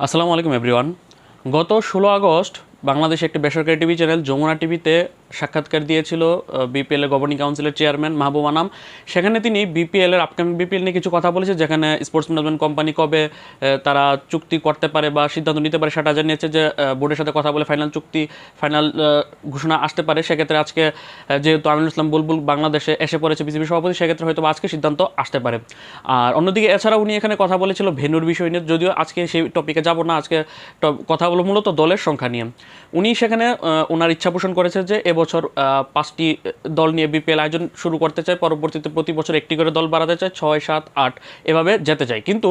আসসালামু আলাইকুম এভরিওয়ান গত ষোলো আগস্ট বাংলাদেশে একটি বেসরকারি টিভি চ্যানেল যমুনা টিভিতে সাক্ষাৎকার দিয়েছিল বিপিএল এর গভর্নিং কাউন্সিলের চেয়ারম্যান মাহবুব আনাম। সেখানে তিনি বিপিএল এর আপকামিং বিপিএল নিয়ে কিছু কথা বলেছে যেখানে স্পোর্টস ম্যানেজমেন্ট কোম্পানি কবে তারা চুক্তি করতে পারে বা সিদ্ধান্ত নিতে পারে সেটা জানিয়েছে যে বোর্ডের সাথে কথা বলে ফাইনাল চুক্তি ফাইনাল ঘোষণা আসতে পারে। সেক্ষেত্রে আজকে যেহেতু আমিনুল ইসলাম বুলবুল বাংলাদেশে এসে পড়েছে বিসিবি সভাপতি, সেক্ষেত্রে হয়তো আজকে সিদ্ধান্ত আসতে পারে। আর অন্যদিকে এছাড়া উনি এখানে কথা বলেছিল ভেন্যুর বিষয় নিয়ে, যদিও আজকে সেই টপিকে যাব না, আজকে কথা বলো মূলত দলের সংখ্যা নিয়ে। উনি সেখানে ওনার ইচ্ছা পোষণ করেছে যে এবছর আহ, পাঁচটি দল নিয়ে বিপিএল আয়োজন শুরু করতে চায়। পরবর্তীতে প্রতি বছর একটি করে দল বাড়াতে চায় ছয় সাত আট এভাবে যেতে চায়। কিন্তু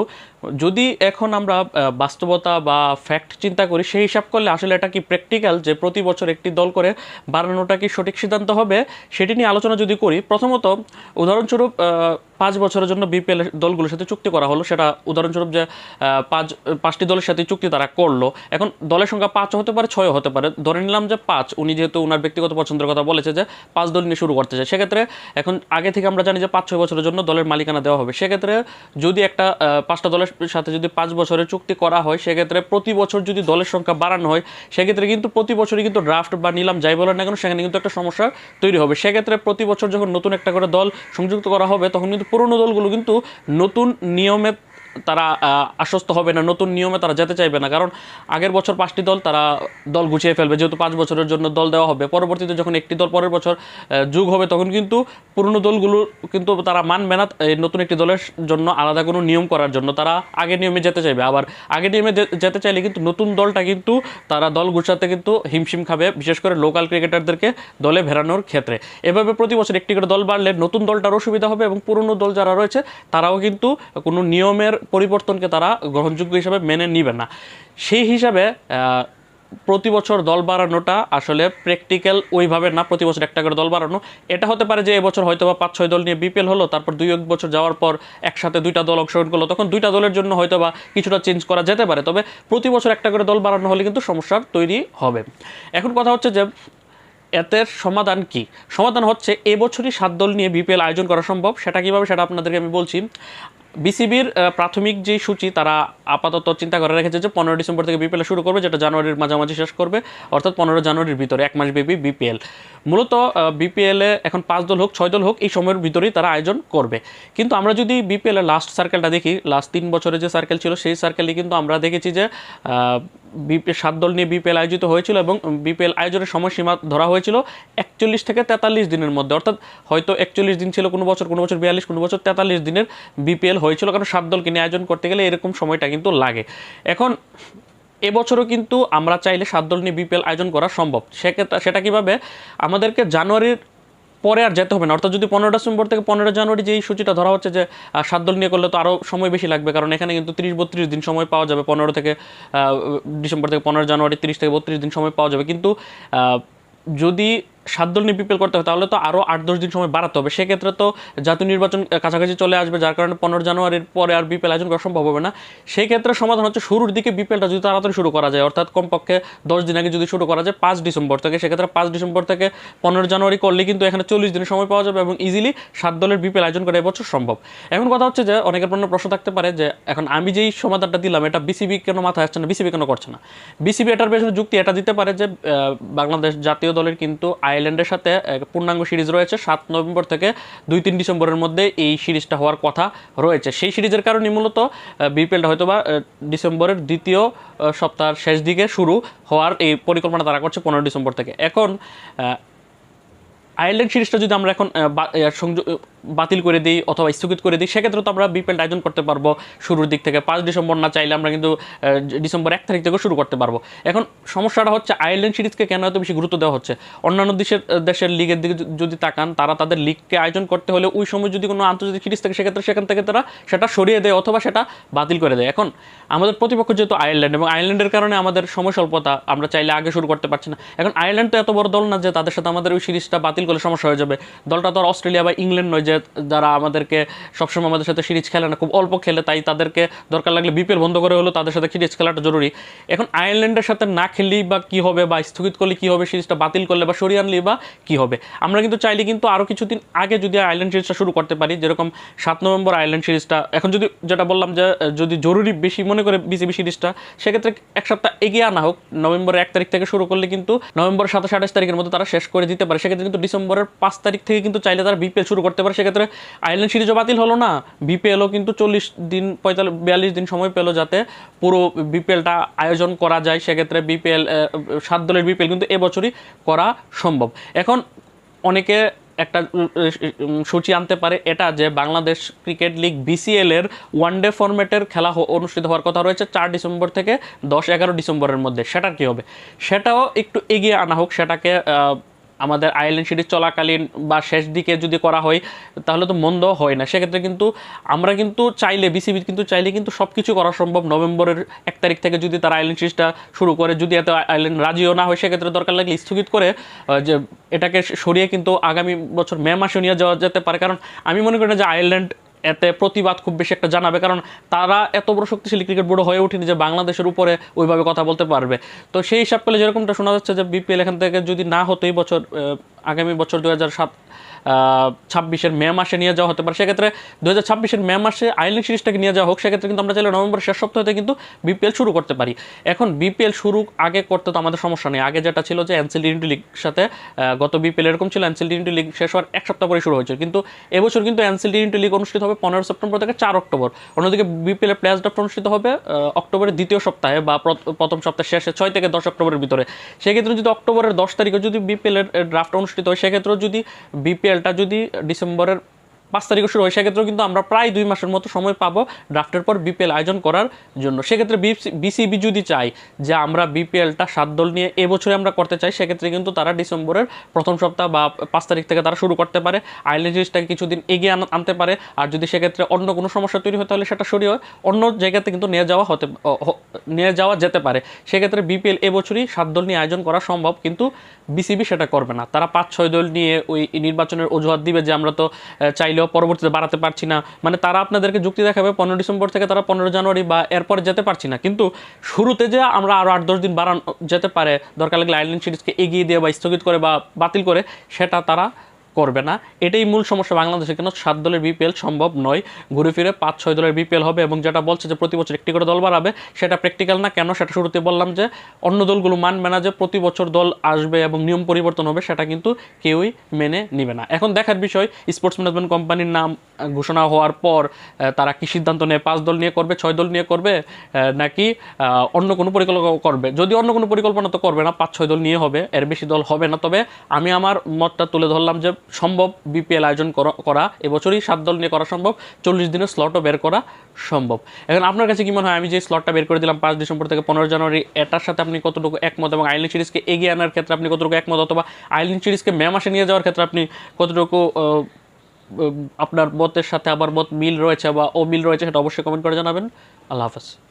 যদি এখন আমরা বাস্তবতা বা ফ্যাক্ট চিন্তা করি, সেই হিসাব করলে আসলে এটা কি প্র্যাকটিক্যাল যে প্রতি বছর একটি দল করে বাড়ানোটা কি সঠিক সিদ্ধান্ত হবে? সেটি নিয়ে আলোচনা যদি করি, প্রথমত উদাহরণস্বরূপ পাঁচ বছরের জন্য বিপিএল দলগুলোর সাথে চুক্তি করা হলো। সেটা উদাহরণস্বরূপ যে পাঁচ, পাঁচটি দলের সাথে চুক্তি তারা করল। এখন দলের সংখ্যা পাঁচ হতে পারে ছয় হতে পারে। ধরে নিলাম যে পাঁচ, উনি যেহেতু ওনার ব্যক্তিগত পছন্দের কথা বলেছে যে পাঁচ দল নিয়ে শুরু করতে চায়। সেক্ষেত্রে এখন আগে থেকে আমরা জানি যে পাঁচ, ছয় বছরের জন্য দলের মালিকানা দেওয়া হবে। সেক্ষেত্রে যদি একটা পাঁচটা দলের সাথে যদি পাঁচ বছরের চুক্তি করা হয়, সেক্ষেত্রে প্রতি বছর যদি দলের সংখ্যা বাড়ানো হয়, সেক্ষেত্রে কিন্তু প্রতি বছরই কিন্তু ড্রাফট বা নিলাম যাই বলেন না কেন, সেখানে কিন্তু একটা সমস্যা তৈরি হবে। সেক্ষেত্রে প্রতি বছর যখন নতুন একটা করে দল সংযুক্ত করা হবে, তখন কিন্তু পুরনো দলগুলো কিন্তু নতুন নিয়মে তারা আশ্বস্ত হবে না, নতুন নিয়মে তারা যেতে চাইবে না। কারণ আগের বছর পাঁচটি দল তারা দল গুছিয়ে ফেলবে, যেহেতু পাঁচ বছরের জন্য দল দেওয়া হবে। পরবর্তীতে যখন একটি দল পরের বছর যোগ হবে, তখন কিন্তু পুরনো দলগুলো কিন্তু তারা মানবে না নতুন একটি দলের জন্য আলাদা কোনো নিয়ম করার জন্য। তারা আগে নিয়মে যেতে চাইবে। আবার আগে নিয়মে যেতে চাইলে কিন্তু নতুন দলটা কিন্তু তারা দল গুছাতে কিন্তু হিমশিম খাবে, বিশেষ করে লোকাল ক্রিকেটারদেরকে দলে ভেরানোর ক্ষেত্রে। এভাবে প্রতি বছর একটি করে দল বাড়লে নতুন দলটারও সুবিধা হবে এবং পুরনো দল যারা রয়েছে, তারাও কিন্তু কোনো নিয়মের পরিবর্তনকে তারা গ্রহণযোগ্য হিসাবে মেনে নিবে না। সেই হিসাবে প্রতি বছর দল বাড়ানোটা আসলে প্র্যাকটিক্যাল ওইভাবে না, প্রতি বছর একটা করে দল বাড়ানো। এটা হতে পারে যে এবছর হয়তো বা পাঁচ ছয় দল নিয়ে বিপিএল হলো, তারপর দুই এক বছর যাওয়ার পর একসাথে দুইটা দল অংশগ্রহণ করল, তখন দুইটা দলের জন্য হয়তো বা কিছুটা চেঞ্জ করা যেতে পারে। তবে প্রতি বছর একটা করে দল বাড়ানো হলে কিন্তু সমস্যার তৈরি হবে। এখন কথা হচ্ছে যে, এতে সমাধান কি? সমাধান হচ্ছে এবছরই সাত দল নিয়ে বিপিএল আয়োজন করা সম্ভব। সেটা কীভাবে সেটা আপনাদেরকে আমি বলছি। বিসিবির প্রাথমিক যে সূচি, তারা আপাতত চিন্তা করে রেখেছে যে পনেরো ডিসেম্বর থেকে বিপিএল শুরু করবে, যেটা জানুয়ারির মাঝামাঝি শেষ করবে, অর্থাৎ পনেরো জানুয়ারির ভিতরে, এক মাস ব্যাপী বিপিএল। মূলত বিপিএল এখন পাঁচ দল হোক, ছয় দল হোক, এই সময়ের ভিতরেই তারা আয়োজন করবে। কিন্তু আমরা যদি বিপিএল এর লাস্ট সার্কেলটা দেখি লাস্ট তিন বছরের যে সার্কেল ছিল, সেই সার্কেলে কিন্তু আমরা দেখেছি যে বিপিএল সাত দল নিয়ে বিপিএল আয়োজিত হয়েছিল এবং বিপিএল আয়োজনের সময়সীমা ধরা হয়েছিল একচল্লিশ থেকে তেতাল্লিশ দিনের মধ্যে, অর্থাৎ হয়তো একচল্লিশ দিন ছিল কোনো বছর কোনো বছর বিয়াল্লিশ, কোনো বছর তেতাল্লিশ দিনের বিপিএল হয়েছিল, কারণ সাত দলকে নিয়ে আয়োজন করতে গেলে এরকম সময়টা কিন্তু লাগে। এখন এবছরও কিন্তু আমরা চাইলে সাত দল নিয়ে বিপিএল আয়োজন করা সম্ভব। সেক্ষেত্রে সেটা কীভাবে? আমাদেরকে জানুয়ারির পরে আর যেতে হবে না। অর্থাৎ যদি পনেরো ডিসেম্বর থেকে পনেরো জানুয়ারি যেই সূচিটা ধরা হচ্ছে যে সাত দল নিয়ে করলে তো আরও সময় বেশি লাগবে, কারণ এখানে কিন্তু তিরিশ বত্রিশ দিন সময় পাওয়া যাবে। পনেরো থেকে ডিসেম্বর থেকে পনেরো জানুয়ারি তিরিশ থেকে বত্রিশ দিন সময় পাওয়া যাবে। কিন্তু যদি সাত দল নিয়ে বিপিএল করতে হবে তাহলে তো আরও আট, দশ দিন সময় বাড়াতে হবে। সেক্ষেত্রে তো জাতীয় নির্বাচন কাছাকাছি চলে আসবে, যার কারণে পনেরো জানুয়ারির পরে আর বিপিএল আয়োজন করা সম্ভব হবে না। সেই ক্ষেত্রে সমাধান হচ্ছে শুরুর দিকে বিপিএলটা যদি তাড়াতাড়ি শুরু করা যায়, অর্থাৎ কমপক্ষে দশ দিন আগে যদি শুরু করা যায়, পাঁচ ডিসেম্বর থেকে, সেক্ষেত্রে পাঁচ ডিসেম্বর থেকে পনেরো জানুয়ারি করলে কিন্তু এখানে চল্লিশ দিনের সময় পাওয়া যাবে এবং ইজিলি সাত দলের বিপিএল আয়োজন করা এবছর সম্ভব। এখন কথা হচ্ছে যে, অনেকের পণ্য প্রশ্ন থাকতে পারে যে, এখন আমি যেই সমাধানটা দিলাম, এটা বিসিবি কেন মাথায় আসছে না বিসিবি কেন করছে না? বিসিবি এটার পেছনে যুক্তি এটা দিতে পারে যে বাংলাদেশ জাতীয় দলের কিন্তু আয়ারল্যান্ডের সাথে পূর্ণাঙ্গ সিরিজ রয়েছে। সাত নভেম্বর থেকে দুই তিন ডিসেম্বরের মধ্যে এই সিরিজটা হওয়ার কথা রয়েছে। সেই সিরিজের কারণে মূলত বিপিএলটা হয়তো বা ডিসেম্বরের দ্বিতীয় সপ্তাহের শেষ দিকে শুরু হওয়ার এই পরিকল্পনা তারা করছে পনেরো ডিসেম্বর থেকে। এখন আয়ারল্যান্ড সিরিজটা যদি আমরা এখন বাতিল করে দিই অথবা স্থগিত করে দিই, সেক্ষেত্রে তো আমরা বিপিএল আয়োজন করতে পারব শুরুর দিক থেকে। পাঁচ ডিসেম্বর না চাইলে আমরা কিন্তু ডিসেম্বর এক তারিখ থেকে শুরু করতে পারব। এখন সমস্যাটা হচ্ছে আয়ারল্যান্ড সিরিজকে কেন এত বেশি গুরুত্ব দেওয়া হচ্ছে? অন্যান্য দেশের দেশের লিগের দিকে যদি- তাকান, তারা তাদের লিগকে আয়োজন করতে হলে ওই সময় যদি কোনো আন্তর্জাতিক সিরিজ থাকে, সেক্ষেত্রে সেখান থেকে তারা সেটা সরিয়ে দেয় অথবা সেটা বাতিল করে দেয়। এখন আমাদের প্রতিপক্ষ যেহেতু আয়ারল্যান্ড এবং আয়ারল্যান্ডের কারণে আমাদের সময় স্বল্পতা আমরা চাইলে আগে শুরু করতে পারছি না। এখন আয়ারল্যান্ড তো এত বড় দল না যে তাদের সাথে আমাদের ওই সিরিজটা বাতিল করলে সমস্যা হয়ে যাবে। দলটা তো অস্ট্রেলিয়া বা ইংল্যান্ড নয় যে যারা আমাদেরকে সবসময় আমাদের সাথে সিরিজ খেলে না, খুব অল্প খেলে, তাই তাদেরকে দরকার লাগলে বিপিএল বন্ধ করে হলো তাদের সাথে সিরিজ খেলাটা জরুরি। এখন আয়ারল্যান্ডের সাথে না খেললেই বা কী হবে বা স্থগিত করলে কী হবে, সিরিজটা বাতিল করলে বা সরিয়ে আনলেই বা কী হবে? আমরা কিন্তু চাইলে কিন্তু আরও কিছুদিন আগে যদি আয়ারল্যান্ড সিরিজটা শুরু করতে পারি, যেরকম সাত নভেম্বর আয়ারল্যান্ড সিরিজটা, এখন যদি যেটা বললাম যে, যদি জরুরি বেশি মনে করে বিসিবি সিরিজটা, সেক্ষেত্রে এক সপ্তাহ এগিয়ে আনা হোক। নভেম্বরের এক তারিখ থেকে শুরু করলে কিন্তু নভেম্বর সাতাশ আঠাশ তারিখের মধ্যে তারা শেষ করে দিতে পারে। সেক্ষেত্রে কিন্তু ডিসেম্বরের পাঁচ তারিখ থেকে কিন্তু চাইলে তারা বিপিএল শুরু করতে পারে। সেক্ষেত্রে আয়ারল্যান্ড সিরিজও বাতিল হলো না। বিপিএলও কিন্তু চল্লিশ দিন, পঁয়তাল্লিশ, বিয়াল্লিশ দিন সময় পেল যাতে পুরো বিপিএলটা আয়োজন করা যায়। সেক্ষেত্রে বিপিএল সাত দলের বিপিএল কিন্তু এবছরই করা সম্ভব। এখন অনেকে একটা সূচি আনতে পারে এটা যে বাংলাদেশ ক্রিকেট লিগ বিসিএল এর ওয়ান ডে ফরম্যাটের খেলা অনুষ্ঠিত হওয়ার কথা রয়েছে চার ডিসেম্বর থেকে দশ এগারো ডিসেম্বরের মধ্যে। সেটার কি হবে? সেটাও একটু এগিয়ে আনা হোক। সেটাকে আমাদের আইল্যান্ড সিটি চলাকালীন বা শেষ দিকে যদি করা হয়, তাহলে তো মন্দ হয় না। সেক্ষেত্রে কিন্তু আমরা কিন্তু চাইলে বিসিবি কিন্তু চাইলে কিন্তু সব কিছু করা সম্ভব। নভেম্বরের এক তারিখ থেকে যদি তারা আইল্যান্ড সিরিজটা শুরু করে, যদি এত আইল্যান্ড রাজিও না হয়, সেক্ষেত্রে দরকার লাগলে স্থগিত করে যে এটাকে সরিয়ে কিন্তু আগামী বছর মে মাসে নিয়ে যাওয়া যেতে পারে। কারণ আমি মনে করি না যে আয়ারল্যান্ড এতে প্রতিবাদ খুব বেশি একটা জানাবে, কারণ তারা এত বড় শক্তিশালী ক্রিকেট বোর্ড হয়ে ওঠেনি যে বাংলাদেশের উপরে ওইভাবে কথা বলতে পারবে। তো সেই হিসাব করলে যেরকমটা শোনা যাচ্ছে যে বিপিএল এখান থেকে যদি না হতো এই বছর আগামী বছর দু হাজার সাত ছাব্বিশের মে মাসে নিয়ে যাওয়া হতে পারে। সেক্ষেত্রে দু হাজার ছাব্বিশের মে মাসে আইল্যান্ড সিরিজটাকে নিয়ে যাওয়া হোক, সেক্ষেত্রে কিন্তু আমরা চাইলে নভেম্বর শেষ সপ্তাহ কিন্তু বিপিএল শুরু করতে পারি। এখন বিপিএল শুরু আগে করতে তো আমাদের সমস্যা নেই। আগে যেটা ছিল যে এনসিল টি লিগ সাথে গত বিপিএল এরকম ছিল এনসিল টি লিগ শেষ হওয়ার এক সপ্তাহ পরে শুরু হয়েছে কিন্তু এবছর কিন্তু এনসিল টি লিগ অনুষ্ঠিত হবে পনেরো সেপ্টেম্বর থেকে চার অক্টোবর। অন্যদিকে বিপিএল এর প্লেয়ার্স ড্রাফট অনুষ্ঠিত হবে অক্টোবরের দ্বিতীয় সপ্তাহে বা প্র- প্রথম সপ্তাহের শেষে ছয় থেকে দশ অক্টোবরের ভিতরে। সেক্ষেত্রে যদি অক্টোবরের দশ তারিখে যদি বিপিএল এর ড্রাফট অনুষ্ঠিত হয়, সেক্ষেত্রেও যদি বিপিএলটা যদি ডিসেম্বরের পাঁচ তারিখে শুরু হয়। সেক্ষেত্রেও কিন্তু আমরা প্রায় দুই মাসের মতো সময় পাবো ড্রাফটের পর বিপিএল আয়োজন করার জন্য। সেক্ষেত্রে বিসিবি যদি চাই যে আমরা বিপিএলটা সাত দল নিয়ে এবছরে আমরা করতে চাই সেক্ষেত্রে কিন্তু তারা ডিসেম্বরের প্রথম সপ্তাহ বা পাঁচ তারিখ থেকে তারা শুরু করতে পারে। আইল্যান্ড সিরিজটাকে কিছুদিন এগিয়ে আন- আনতে পারে। আর যদি সেক্ষেত্রে অন্য কোনো সমস্যা তৈরি হয় তাহলে সেটা সরিয়ে অন্য জায়গাতে কিন্তু নিয়ে যাওয়া হতে নিয়ে যাওয়া যেতে পারে। সেক্ষেত্রে বিপিএল এবছরই সাত দল নিয়ে আয়োজন করা সম্ভব কিন্তু বিসিবি সেটা করবে না। তারা পাঁচ ছয় দল নিয়ে ওই নির্বাচনের অজুহাত দিবে যে আমরা তো আহ, চাইলেও পরবর্তীতে বাড়াতে পারছি না। মানে তারা আপনাদেরকে যুক্তি দেখাবে, পনেরো ডিসেম্বর থেকে তারা পনেরো জানুয়ারি বা এরপর যেতে পারছি না। কিন্তু শুরুতে যে আমরা আরও আট, দশ দিন বাড়ানো যেতে পারে, দরকার লাগলে আইল্যান্ড সিরিজকে এগিয়ে দিয়ে বা স্থগিত করে বা বাতিল করে, সেটা তারা করবে না। এটাই মূল সমস্যা বাংলাদেশে। কেন? সাত দলের বিপিএল সম্ভব নয়। ঘুরে ফিরে পাঁচ, ছয় দলের বিপিএল হবে এবং যেটা বলছে যে প্রতি বছর একটি করে দল বাড়াবে, সেটা প্র্যাকটিক্যাল না। কেন? সেটা শুরুতে বললাম যে অন্য দলগুলো মানবে না যে প্রতি বছর দল আসবে এবং নিয়ম পরিবর্তন হবে, সেটা কিন্তু কেউই মেনে নিবে না। এখন দেখার বিষয় স্পোর্টস ম্যানেজমেন্ট কোম্পানির নাম ঘোষণা হওয়ার পর তারা কি সিদ্ধান্ত নেয় পাঁচ দল নিয়ে করবে, ছয় দল নিয়ে করবে নাকি অন্য কোনো পরিকল্পনা করবে? যদি অন্য কোনো পরিকল্পনা তো করবে না, পাঁচ, ছয় দল নিয়ে হবে, এর বেশি দল হবে না। তবে আমি আমার মতটা তুলে ধরলাম যে সম্ভব বিপিএল আয়োজন করা- এবছরই সাত দল নিয়ে করা সম্ভব, চল্লিশ দিনের স্লটও বের করা সম্ভব। এখন আপনার কাছে কি মনে হয়, আমি যে স্লটটা বের করে দিলাম পাঁচ ডিসেম্বর থেকে পনেরো জানুয়ারি, এটার সাথে আপনি কতটুকু একমত এবং আইল্যান্ড সিরিজকে এগিয়ে আনার ক্ষেত্রে আপনি কতটুকু একমত অথবা আইল্যান্ড সিরিজকে মে মাসে নিয়ে যাওয়ার ক্ষেত্রে আপনি কতটুকু আপনার মতের সাথে আবার মত মিল রয়েছে বা অমিল রয়েছে সেটা অবশ্যই কমেন্ট করে জানাবেন। আল্লাহ হাফেজ।